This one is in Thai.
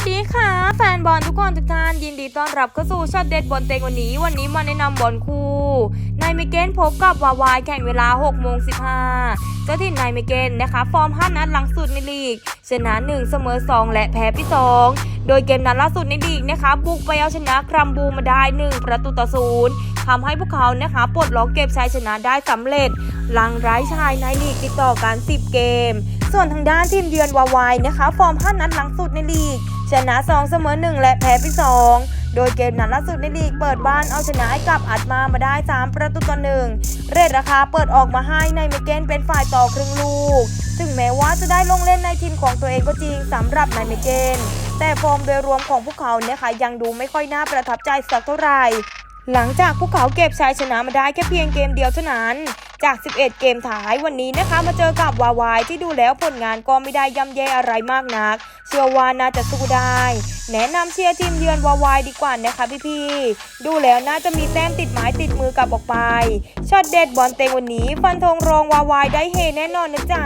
สดีค่ะ แฟนบอลทุกคนทุกท่านยินดีต้อนรับเข้าสู่ช็อตเด็ดบอลเตงวันนี้ วันนี้มาแนะนำบอลคู่ายเมเกนพบกับวาวายแข่งเวลา6โมง15 เจ้าถิ่นนายเมเกนนะคะ ฟอร์ม 5 นัดหลังสุดในลีก ชนะ 1 เสมอ 2 และแพ้ไป2โดยเกมนัดล่าสุดในลีกนะคะ บุกไปเอาชนะครัมบูมาได้ 1 ประตูต่อศูนย์ทำให้พวกเขานะคะปลดล็อกเก็บชัยชนะได้สำเร็จ หลังไร้ชายในลีกติดต่อกัน 10 เกม ส่วนทางด้านทีมเยือนวาวายนะคะ ฟอร์ม 5 นัดหลังสุดในลีก ชนะ 2 เสมอ 1 และแพ้ไป2 โดยเกมนัดล่าสุดในลีกเปิดบ้านเอาชนะให้กับอัดมามาได้ 3 ประตูต่อหนึ่งเรทราคาเปิดออกมาให้ในเมเกนเป็นฝ่ายต่อครึ่งลูก ถึงแม้ว่าจะได้ลงเล่นในทีมของตัวเองก็จริงสำหรับนายเมเกนแต่ฟอร์มโดยรวมของพวกเขาเนี่ยค่ะยังดูไม่ค่อยน่าประทับใจสักเท่าไหร่ หลังจากพวกเขาเก็บชัยชนะมาได้แค่เพียงเกมเดียวเท่านั้น จาก 11 เกมท้ายวันนี้นะคะมาเจอกับวาวายที่ดูแล้วผลงานก็ไม่ได้ย่ำแย่อะไรมากนัก เชื่อว่าน่าจะสู้ได้ แนะนำเชียร์ทีมเยือนวาวายดีกว่านะคะพี่ๆ ดูแล้วน่าจะมีแต้มติดไม้ติดมือกลับออกไปช็อตเด็ดบอลเตงวันนี้ฟันธงรองวาวายได้เฮแน่นอนนะจ๊ะ